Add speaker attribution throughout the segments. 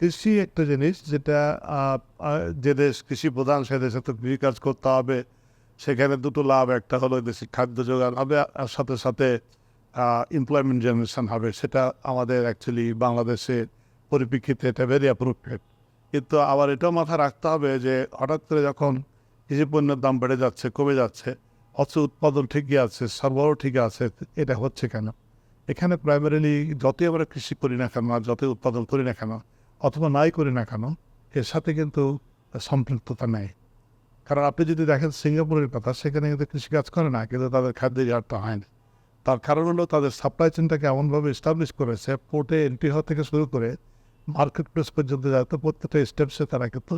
Speaker 1: কৃষি একটা জিনিস যেটা যে দেশ কৃষি প্রধান, সে দেশে তো কৃষিকাজ করতে হবে। সেখানে দুটো লাভ, একটা হলো দেশে খাদ্য যোগান হবে আর সাথে সাথে এমপ্লয়মেন্ট জেনারেশন হবে। সেটা আমাদের অ্যাকচুয়ালি বাংলাদেশের পরিপ্রেক্ষিতে এটা ভেরি অ্যাপ্রোপ্রিয়েট কিন্তু আবার এটাও মাথায় রাখতে হবে যে, হঠাৎ করে যখন কৃষি পণ্যের দাম বেড়ে যাচ্ছে, কমে যাচ্ছে অথচ উৎপাদন ঠিকই আছে, সরবরাহ ঠিক আছে, এটা হচ্ছে কেন? এখানে প্রাইমারিলি যতই আমরা কৃষি করি না কেন যতই উৎপাদন করি না কেন অথবা নাই করি না কেন, এর সাথে কিন্তু সম্পৃক্ততা নেই। কারণ আপনি যদি দেখেন সিঙ্গাপুরের কথা, সেখানে কিন্তু কৃষিকাজ করে না, কিন্তু তাদের খাদ্যের ঝাড়টা হয় না। তার কারণ হলো তাদের সাপ্লাই চেনটাকে এমনভাবে এস্টাবলিশ করেছে পোর্টে এন্ট্রি হওয়া থেকে শুরু করে মার্কেট প্লেস পর্যন্ত যাতে প্রত্যেকটা স্টেপসে তারা কিন্তু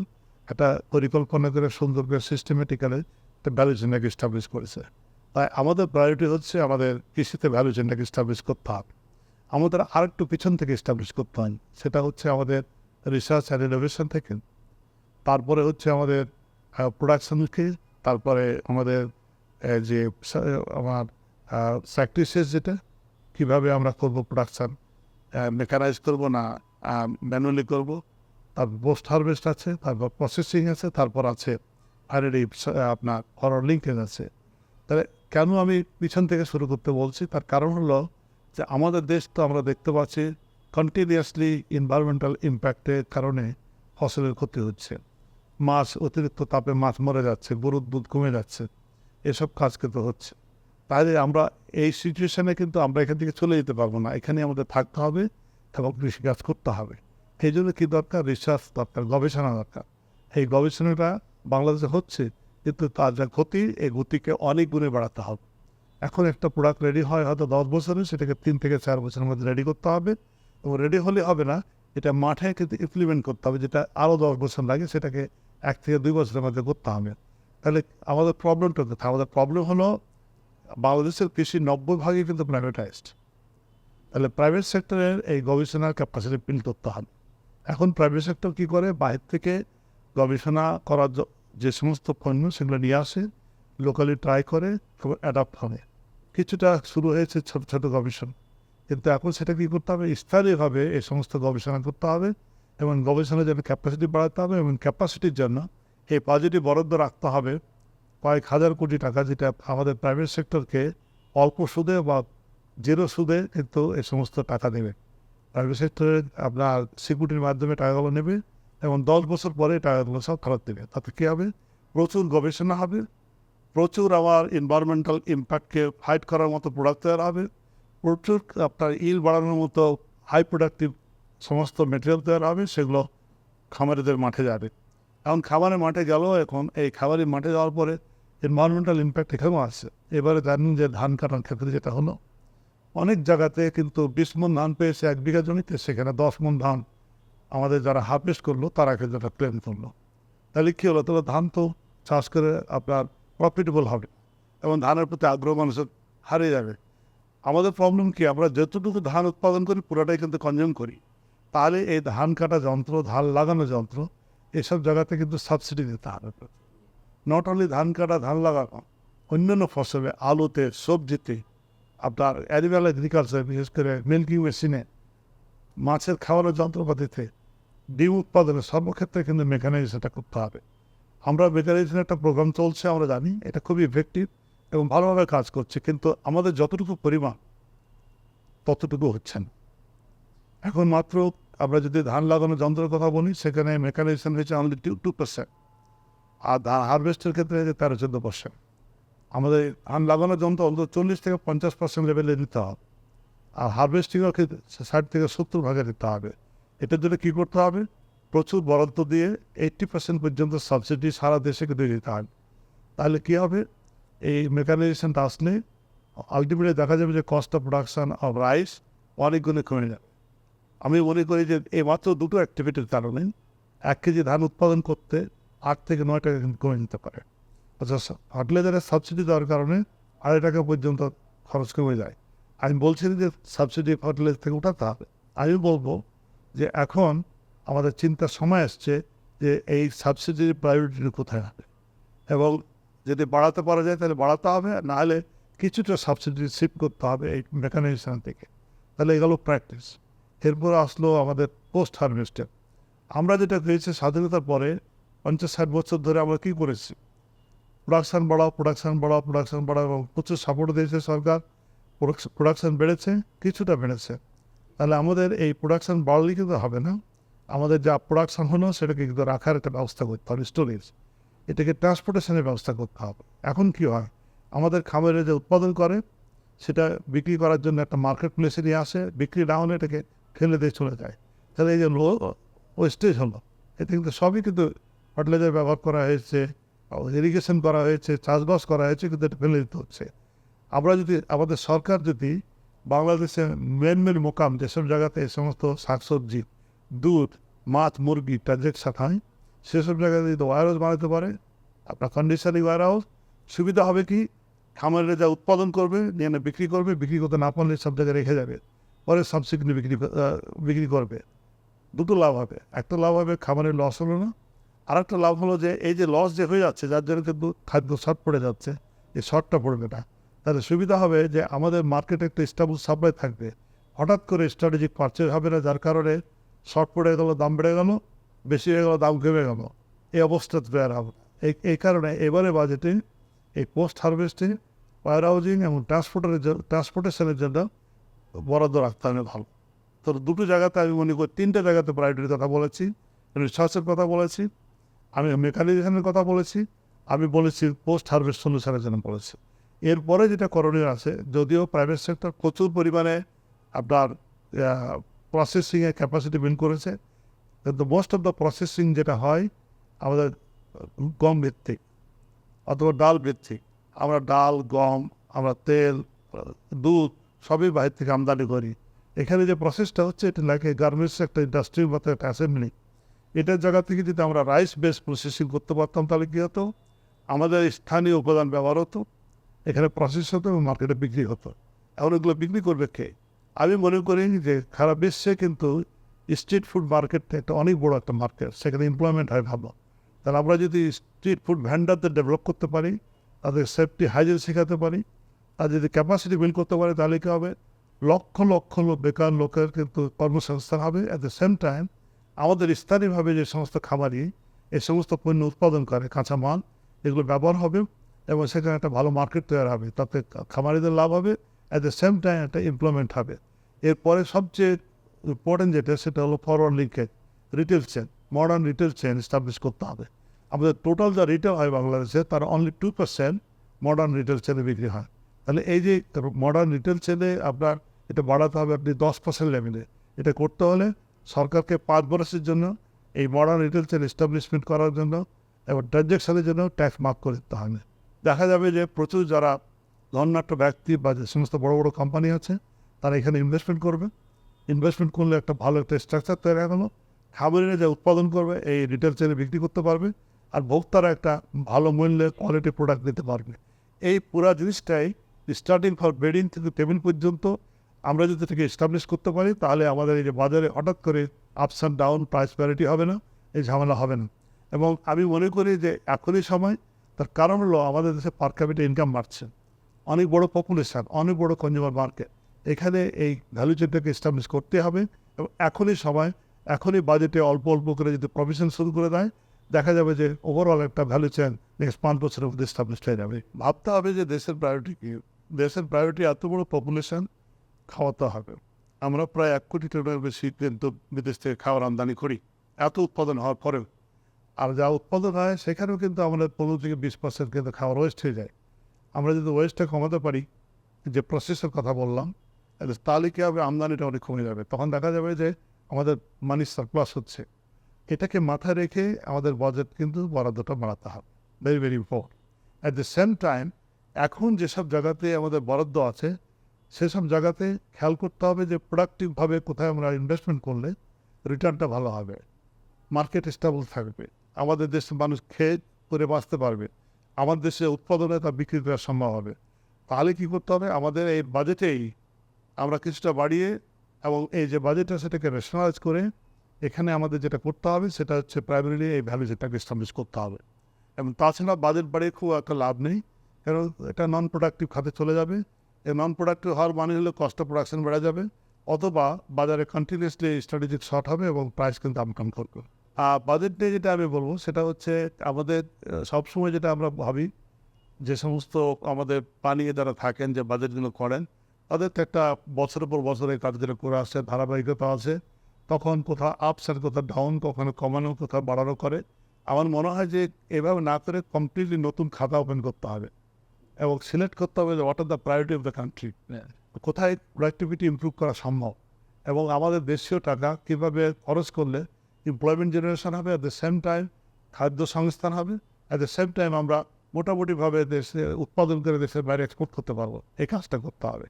Speaker 1: একটা পরিকল্পনা করে সুন্দর করে সিস্টেমেটিক্যালি একটা ভ্যালু চেনটাকে এস্টাবলিশ করেছে। তাই আমাদের প্রায়োরিটি হচ্ছে আমাদের কৃষিতে ভ্যালু চেনটাকে এস্টাবলিশ করতে হবে। আমাদের আরেকটু পিছন থেকে এস্টাবলিশ করতে হয়, সেটা হচ্ছে আমাদের রিসার্চ অ্যান্ড ইনোভেশন থেকে। তারপরে হচ্ছে আমাদের প্রোডাকশনকে তারপরে আমাদের যে আমার প্র্যাকটিসেস যেটা, কীভাবে আমরা করব প্রোডাকশান মেকানাইজ করব না ম্যানুয়ালি করব তারপর পোস্ট হারভেস্ট আছে, তারপর প্রসেসিং আছে, তারপর আছে ফাইনালি আপনার ফরওয়ার্ড লিঙ্কেজ আছে। তাহলে কেন আমি পিছন থেকে শুরু করতে বলছি? তার কারণ হলো যে আমাদের দেশ তো আমরা দেখতে পাচ্ছি কন্টিনিউয়াসলি এনভায়রনমেন্টাল ইম্প্যাক্টের কারণে ফসলের ক্ষতি হচ্ছে। মাছ, অতিরিক্ত তাপে মাছ মরে যাচ্ছে, গরুর দুধ কমে যাচ্ছে, এসব কাজ কিন্তু হচ্ছে। তাহলে আমরা এই সিচুয়েশানে কিন্তু আমরা এখান থেকে চলে যেতে পারব না। এখানে আমাদের থাকতে হবে এবং কৃষিকাজ করতে হবে। সেই জন্য কী দরকার? রিসার্চ দরকার, গবেষণা দরকার। এই গবেষণাটা বাংলাদেশে হচ্ছে, কিন্তু তার যা ক্ষতি, এই গতিকে অনেক গুণে বাড়াতে হবে। এখন একটা প্রোডাক্ট রেডি হয় হয়তো দশ বছরে, সেটাকে তিন থেকে চার বছরের মধ্যে রেডি করতে হবে। এবং রেডি হলে হবে না, এটা মাঠে কিন্তু ইমপ্লিমেন্ট করতে হবে, যেটা আরও দশ বছর লাগে, সেটাকে এক থেকে দুই বছরের মধ্যে করতে হবে। তাহলে আমাদের প্রবলেমটা কোথায়? আমাদের প্রবলেম হলো বাংলাদেশের কৃষি নব্বই ভাগই কিন্তু প্রাইভেটাইজড তাহলে প্রাইভেট সেক্টরের এই গবেষণার ক্যাপাসিটি বিল্ড করতে হবে। এখন প্রাইভেট সেক্টর কী করে? বাইরে থেকে গবেষণা করার যে সমস্ত পণ্য সেগুলো নিয়ে আসে লোকালি ট্রাই করে অ্যাডাপ্ট হবে। কিছুটা শুরু হয়েছে ছোট ছোট গবেষণা। কিন্তু এখন সেটা কী করতে হবে? স্থায়ীভাবে এই সমস্ত গবেষণা করতে হবে এবং গবেষণার জন্য ক্যাপাসিটি বাড়াতে হবে এবং ক্যাপাসিটির জন্য এই পজিটিভ বরাদ্দ রাখতে হবে। কয়েক হাজার কোটি টাকা যেটা আমাদের প্রাইভেট সেক্টরকে অল্প সুদে বা জিরো সুদে কিন্তু এই সমস্ত টাকা দেবে। প্রাইভেট সেক্টরে আপনার সিকিউরিটির মাধ্যমে টাকাগুলো নেবে এবং দশ বছর পরে টাকাগুলো সব ফেরত দেবে। তাতে কী হবে? প্রচুর গবেষণা হবে, প্রচুর আমার এনভায়রনমেন্টাল ইম্প্যাক্টকে ফাইট করার মতো প্রোডাক্ট তৈরি হবে প্রচুর আপনার ইল বাড়ানোর মতো হাই প্রোডাক্টিভ সমস্ত মেটেরিয়াল তৈরি হবে সেগুলো খামারিদের মাঠে যাবে এখন খামারের মাঠে গেল, এখন এই খাবারের মাঠে যাওয়ার পরে এনভায়রনমেন্টাল ইম্প্যাক্ট এখানেও আসছে। এবারে জানেন যে ধান কাটার ক্ষেত্রে যেটা হলো, অনেক জায়গাতে কিন্তু বিশ মন ধান পেয়েছে, এক বিঘা জমিতে, সেখানে দশ মন ধান আমাদের যারা হারভেস্ট করল, তারা কিন্তু একটা ক্লেম করল। তাহলে কী হলো, তাহলে ধান তো চাষ করে আপনার প্রফিটেবল হবে, এবং ধানের প্রতি আগ্রহ মানুষের হারিয়ে যাবে। আমাদের প্রবলেম কি? আমরা যতটুকু ধান উৎপাদন করি, পুরোটাই কিন্তু কনজিউম করি। তাহলে এই ধান কাটা যন্ত্র, ধান লাগানো যন্ত্র, এসব জায়গাতে কিন্তু সাবসিডি দিতে হবে। নট অনলি ধান কাটা, ধান লাগানো, অন্যান্য ফসলে আলুতে, সবজিতে, আপনার অ্যানিম্যাল এগ্রিকালচার বিশেষ করে মিল্কিং মেশিনে মাছের খাওয়ানোর যন্ত্রপাতিতে, ডিম উৎপাদনে সর্বক্ষেত্রে কিন্তু মেকানাইজেশনটা করতে হবে। আমরা মেকানাইজেশন একটা প্রোগ্রাম চলছে, আমরা জানি, এটা খুবই ইফেক্টিভ এবং ভালোভাবে কাজ করছে, কিন্তু আমাদের যতটুকু পরিমাণ ততটুকু হচ্ছে না। এখন মাত্র আমরা যদি ধান লাগানোর যন্ত্রের কথা বলি, সেখানে মেকানাইজেশন হয়েছে আমাদের টু টু পার্সেন্ট আর ধান হারভেস্টের ক্ষেত্রে হয়েছে তেরো, চোদ্দ পার্সেন্ট আমাদের ধান লাগানোর যন্ত্র অন্তত চল্লিশ থেকে পঞ্চাশ পার্সেন্ট লেভেলে দিতে হবে। আর হারভেস্টিংয়ের ক্ষেত্রে ষাট থেকে সত্তর ভাগে দিতে হবে। এটার জন্য কী করতে হবে? প্রচুর বরাদ্দ দিয়ে এইট্টি পার্সেন্ট পর্যন্ত সাবসিডি সারা দেশে কিন্তু দিতে হবে। তাহলে কী হবে? এই মেকানাইজেশনটা আসলে আলটিমেটলি দেখা যাবে যে cost of production of rice অনেকগুলো কমে যাবে। আমি মনে করি যে এই মাত্র দুটো অ্যাক্টিভিটির কারণে এক কেজি ধান উৎপাদন করতে আট থেকে নয় টাকা কিন্তু কমে নিতে পারে। আচ্ছা ফার্টিলাইজারের সাবসিডি দেওয়ার কারণে আড়াই টাকা পর্যন্ত খরচ কমে যায়। আমি বলছি যে সাবসিডি ফার্টিলাইজার থেকে উঠাতে হবে। আমি বলব যে এখন আমাদের চিন্তার সময় আসছে যে এই সাবসিডির প্রায়োরিটি কোথায় হবে? এবং যদি বাড়াতে পারা যায় তাহলে বাড়াতে হবে না হলে কিছুটা সাবসিডি শিফট করতে হবে এই মেকানাইজেশন থেকে। তাহলে এগুলো প্র্যাকটিস এরপর আসলো আমাদের পোস্ট হারভেস্টের আমরা যেটা হয়েছে স্বাধীনতার পরে পঞ্চাশ ষাট বছর ধরে আমরা কী করেছি? প্রোডাকশান বাড়াও প্রোডাকশান বাড়াও প্রোডাকশান বাড়াও এবং প্রচুর সাপোর্ট দিয়েছে সরকার। প্রোডাকশান বেড়েছে, কিছুটা বেড়েছে। তাহলে আমাদের এই প্রোডাকশান বাড়লেই কিন্তু হবে না। আমাদের যা প্রোডাকশান হলো সেটাকে কিন্তু রাখার একটা ব্যবস্থা করতে হবে স্টোরেজ এটাকে ট্রান্সপোর্টেশনের ব্যবস্থা করতে হবে। এখন কি হয়? আমাদের খামারে যে উৎপাদন করে, সেটা বিক্রি করার জন্য একটা মার্কেট প্লেসে নিয়ে আসে, বিক্রি না হলে এটাকে ফেলে দিয়ে চলে যায়। তাহলে এই যে লো ওয়েস্টেজ হলো, এতে কিন্তু সবই কিন্তু ফার্টিলাইজার ব্যবহার করা হয়েছে ইরিগেশন করা হয়েছে, চাষবাস করা হয়েছে, কিন্তু এটা ফেলে দিতে হচ্ছে। আমরা যদি, আমাদের সরকার যদি বাংলাদেশের মেন মেন মোকাম যেসব জায়গাতে এই সমস্ত শাকসবজি, দুধ, মাছ, মুরগি ট্রানজ্যাকশন হয় সেসব জায়গায় যদি ওয়ার হাউস বানাতে পারে, আপনার কন্ডিশনিং ওয়ার হাউস সুবিধা হবে কি? খামারে যা উৎপাদন করবে, নিয়ে বিক্রি করবে, বিক্রি করতে না পারলে সব জায়গায় রেখে যাবে। পরে সাবসিডিনি বিক্রি বিক্রি করবে। দুটো লাভ হবে। একটা লাভ হবে খামারের লস হলো না। আর একটা লাভ হলো যে, এই যে লস যে হয়ে যাচ্ছে, যার জন্য কিন্তু খাদ্য শর্ট পড়ে যাচ্ছে, এই শর্টটা পড়বে না। তাহলে সুবিধা হবে যে, আমাদের মার্কেটে একটা স্টাবল সাপ্লাই থাকবে। হঠাৎ করে স্ট্র্যাটেজিক পারচেজ হবে না, যার কারণে শর্ট পড়ে গেলো, দাম বেড়ে গেল। বেশি হয়ে গেলো, দাম কমে গেল। এই অবস্থা তৈরি হবে এই কারণে এবারে বাজেটে, এই পোস্ট হারভেস্টিং, ওয়ার হাউজিং এবং ট্রান্সপোর্টের জন্য, ট্রান্সপোর্টেশনের জন্য বরাদ্দ রাখতে হবে ভালো। তো দুটো জায়গাতে আমি মনে করি, তিনটে জায়গাতে প্রায়োরিটির কথা বলেছি রিসার্চের কথা বলেছি, আমি মেকানিজেশনের কথা বলেছি, আমি বলেছি পোস্ট হারভেস্ট সলিউশনের জন্য বলেছি। এরপরে যেটা করণীয় আছে, যদিও প্রাইভেট সেক্টর প্রচুর পরিমাণে আপনার প্রসেসিংয়ের ক্যাপাসিটি বিল্ড করেছে কিন্তু মোস্ট অফ দ্য প্রসেসিং যেটা হয়, আমাদের গম ভিত্তিক অথবা ডাল ভিত্তিক। আমরা ডাল, গম, আমরা তেল, দুধ সবই বাইরে থেকে আমদানি করি। এখানে যে প্রসেসটা হচ্ছে, এটা লাগে গার্মেন্টস একটা ইন্ডাস্ট্রির মতো একটা অ্যাসেম্বলি এটার জায়গা থেকে যদি আমরা রাইস বেস প্রসেসিং করতে পারতাম, তাহলে কী হতো? আমাদের স্থানীয় উপাদান ব্যবহার হতো। এখানে প্রসেস হতো এবং মার্কেটে বিক্রি হতো। এখন এগুলো বিক্রি করবে কে? আমি মনে করি যে সারা বিশ্বে কিন্তু স্ট্রিট ফুড মার্কেটটা একটা অনেক বড় একটা মার্কেট সেখানে এমপ্লয়মেন্ট হয় ভালো। তাহলে আমরা যদি স্ট্রিট ফুড ভ্যান্ডারদের ডেভেলপ করতে পারি, তাদের সেফটি হাইজিন শেখাতে পারি, আর যদি ক্যাপাসিটি বিল্ড করতে পারে, তাহলে কী হবে? লক্ষ লক্ষ লোক, বেকার লোকের কিন্তু কর্মসংস্থান হবে। অ্যাট দ্য সেম টাইম আমাদের স্থানীয়ভাবে যে সমস্ত খাবারই এই সমস্ত পণ্য উৎপাদন করে, কাঁচামাল, এগুলো ব্যবহার হবে এবং সেখানে একটা ভালো মার্কেট তৈরি হবে। তাতে খামারিদের লাভ হবে। অ্যাট দ্য সেম টাইম একটা এমপ্লয়মেন্ট হবে। এরপরে সবচেয়ে ইম্পর্টেন্ট যেটা সেটা হলো forward linkage retail chain modern retail chain establish করতে হবে। আমাদের টোটাল যা রিটেল হয় বাংলাদেশে, তার only two percent modern retail চেনে বিক্রি হয়। তাহলে এই যে মডার্ন রিটেল চেনে আপনার এটা বাড়াতে হবে আপনি দশ পার্সেন্ট লেভেলে। এটা করতে হলে সরকারকে পাঁচ বছরের জন্য এই মডার্ন রিটেল চেন এস্টাবলিশমেন্ট করার জন্য এবং ট্রানজ্যাকশনের জন্য ট্যাক্স মাফ করে দিতে হবে। দেখা যাবে যে প্রচুর যারা ধন্যাট্য ব্যক্তি বা যে সমস্ত বড় বড় কোম্পানি আছে, তারা এখানে ইনভেস্টমেন্ট করবে। ইনভেস্টমেন্ট করলে একটা ভালো একটা স্ট্রাকচার তৈরি হলো খাবারের যে উৎপাদন করবে, এই রিটেল চেনে বিক্রি করতে পারবে আর ভোক্তারা একটা ভালো মূল্যে কোয়ালিটি প্রোডাক্ট দিতে পারবে। এই পুরা জিনিসটাই স্টার্টিং ফর বেডিং থেকে টেবিল পর্যন্ত আমরা যদি এটাকে এস্টাবলিশ করতে পারি, তাহলে আমাদের এই যে বাজারে হঠাৎ করে ups and down price parity হবে না, এই ঝামেলা হবে না। এবং আমি মনে করি যে এখনই সময়, তার কারণ হলো আমাদের দেশে পার ক্যাপিটাল ইনকাম বাড়ছে। অনেক বড় পপুলেশন অনেক বড় কনজিউমার মার্কেট এখানে এই ভ্যালু চেনটাকে এস্টাবলিশ করতে হবে এবং এখনই সময়, এখনই বাজেটে অল্প অল্প করে যদি প্রভিশন শুরু করে দেয়, দেখা যাবে যে ওভারঅল একটা ভ্যালু চেন নেক্সট পাঁচ বছরের মধ্যে এস্টাবলিশ হয়ে যাবে। ভাবতে হবে যে দেশের প্রায়োরিটি কি? দেশের প্রায়োরিটি এত বড় পপুলেশন খাওয়াতে হবে। আমরা প্রায় এক কোটি টাকার বেশি কিন্তু বিদেশ থেকে খাওয়ার আমদানি করি। এত উৎপাদন হওয়ার পরেও। আর যা উৎপাদন হয়, সেখানেও কিন্তু আমাদের পনেরো থেকে বিশ পার্সেন্ট কিন্তু খাওয়ার ওয়েস্ট হয়ে যায়। আমরা যদি ওয়েস্টটা কমাতে পারি, যে প্রসেসের কথা বললাম তাহলে কী হবে আমদানিটা অনেক কমে যাবে। তখন দেখা যাবে যে আমাদের মানি সারপ্লাস হচ্ছে। এটাকে মাথায় রেখে আমাদের বাজেট কিন্তু বরাদ্দটা বাড়াতে হবে। Very very important at the same time এখন যেসব জায়গাতে আমাদের বরাদ্দ আছে, সেসব জায়গাতে খেয়াল করতে হবে যে প্রোডাক্টিভভাবে কোথায় আমরা ইনভেস্টমেন্ট করলে রিটার্নটা ভালো হবে। মার্কেট স্টেবল থাকবে। আমাদের দেশের মানুষ খেয়ে করে বাঁচতে পারবে। আমাদের দেশে উৎপাদনে তা বিক্রি করা সম্ভব হবে। তাহলে কী করতে হবে? আমাদের এই বাজেটেই আমরা কিছুটা বাড়িয়ে এবং এই যে বাজেটটা সেটাকে রেশনালাইজ করে এখানে আমাদের যেটা করতে হবে সেটা হচ্ছে প্রাইমারিলি এই ভ্যালু যেটাকে এস্টাবলিশ করতে হবে। এবং তাছাড়া বাজেট বাড়িয়ে খুব একটা লাভ নেই। কারণ এটা নন প্রোডাক্টিভ খাতে চলে যাবে। এই নন প্রোডাক্টিভ হওয়ার মানে হলে কস্ট অফ প্রোডাকশন বেড়ে যাবে। অথবা বাজারে কন্টিনিউসলি স্ট্র্যাটেজিক শর্ট হবে এবং প্রাইস কিন্তু আমকাম করবে। আর বাজেট নিয়ে যেটা আমি বলব সেটা হচ্ছে আমাদের সবসময় যেটা আমরা ভাবি যে সমস্ত আমাদের পানিয়ে যারা থাকেন, যে বাজেটগুলো করেন তাদের তো একটা বছরের পর বছর এই কাজগুলো করে আসছে ধারাবাহিকতা আছে তখন কোথাও আপস আর কোথাও ডাউন কখনো কমানো কোথাও বাড়ানো করে। আমার মনে হয় যে এভাবে না করে কমপ্লিটলি নতুন খাতা ওপেন করতে হবে এবং সিলেক্ট করতে হবে যে what are the priority of the country কোথায় প্রোডাক্টিভিটি ইমপ্রুভ করা সম্ভব? এবং আমাদের দেশীয় টাকা কীভাবে খরচ করলে এমপ্লয়মেন্ট জেনারেশন হবে অ্যাট দ্য সেম টাইম খাদ্য সংস্থান হবে অ্যাট দ্য সেম টাইম আমরা মোটামুটিভাবে দেশে উৎপাদন করে দেশের বাইরে এক্সপোর্ট করতে পারব। এই কাজটা করতে হবে।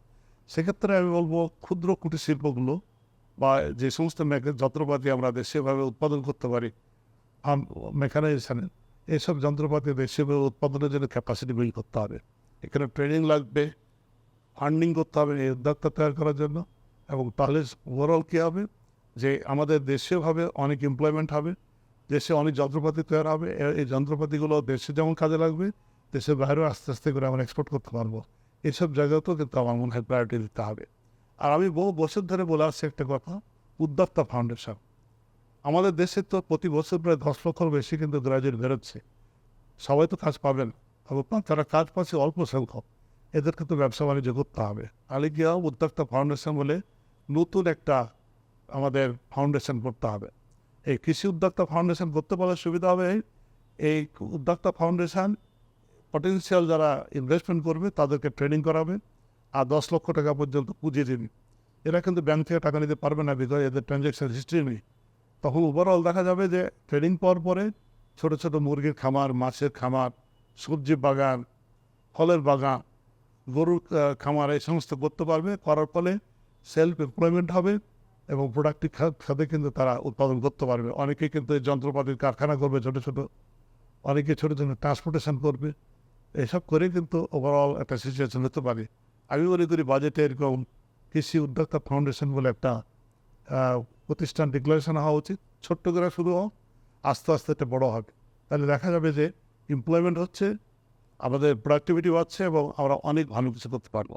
Speaker 1: সেক্ষেত্রে আমি বলব ক্ষুদ্র কুটির শিল্পগুলো বা যে সমস্ত যন্ত্রপাতি আমরা দেশীয়ভাবে উৎপাদন করতে পারি মেকানাইজেশনে এইসব যন্ত্রপাতি দেশীয়ভাবে উৎপাদনের জন্য ক্যাপাসিটি বিল্ড করতে হবে। এখানে ট্রেনিং লাগবে ফান্ডিং করতে হবে এই উদ্যোক্তা তৈরি করার জন্য। এবং তাহলে ওভারঅল কী হবে? যে আমাদের দেশীয়ভাবে অনেক এমপ্লয়মেন্ট হবে, দেশে অনেক যন্ত্রপাতি তৈরি হবে এই যন্ত্রপাতিগুলো দেশে যেমন কাজে লাগবে, দেশের বাইরেও আস্তে আস্তে করে আমরা এক্সপোর্ট করতে পারব। এইসব জায়গাতেও কিন্তু আমার মনে হয় প্রায়োরিটি দিতে হবে। আর আমি বহু বছর ধরে বলে আসছি একটা কথা, উদ্যোক্তা ফাউন্ডেশন আমাদের দেশে তো প্রতি বছর প্রায় দশ লক্ষর বেশি কিন্তু গ্রাজুয়েট বেরোচ্ছে। সবাই তো কাজ পাবেন তবে তারা কাজ পাচ্ছে অল্প সংখ্যক। এদেরকে তো ব্যবসা বাণিজ্য করতে হবে। আলিগিয়া উদ্যোক্তা ফাউন্ডেশন বলে নতুন একটা আমাদের ফাউন্ডেশন করতে হবে। এই কৃষি উদ্যোক্তা ফাউন্ডেশন করতে পারলে সুবিধা হবে। এই উদ্যোক্তা ফাউন্ডেশন পটেনশিয়াল যারা ইনভেস্টমেন্ট করবে, তাদেরকে ট্রেনিং করাবে আর দশ লক্ষ টাকা পর্যন্ত পুঁজি দেবে। এরা কিন্তু ব্যাংক থেকে টাকা নিতে পারবে না বিকজ এদের ট্রানজ্যাকশন হিস্ট্রি নেই। তখন ওভারঅল দেখা যাবে যে ট্রেনিং পাওয়ার পরে ছোটো ছোটো মুরগির খামার, মাছের খামার, সবজি বাগান, ফলের বাগান, গরুর খামার এই সমস্ত করতে পারবে। করার ফলে সেলফ এমপ্লয়মেন্ট হবে এবং প্রোডাক্টিভ খাতে কিন্তু তারা উৎপাদন করতে পারবে। অনেকে কিন্তু এই যন্ত্রপাতির কারখানা করবে ছোটো ছোটো। অনেকে ছোটো ছোটো ট্রান্সপোর্টেশন করবে। এসব করে কিন্তু ওভারঅল একটা সিচুয়েশন হতে পারে। আমি মনে করি বাজেটে এরকম কৃষি উদ্যোক্তা ফাউন্ডেশন বলে একটা প্রতিষ্ঠান ডিক্লারেশন হওয়া উচিত। ছোট্ট করে শুরু হোক আস্তে আস্তে এটা বড় হবে তাহলে দেখা যাবে যে এমপ্লয়মেন্ট হচ্ছে, আমাদের প্রোডাক্টিভিটি বাড়ছে এবং আমরা অনেক ভালো কিছু করতে পারব।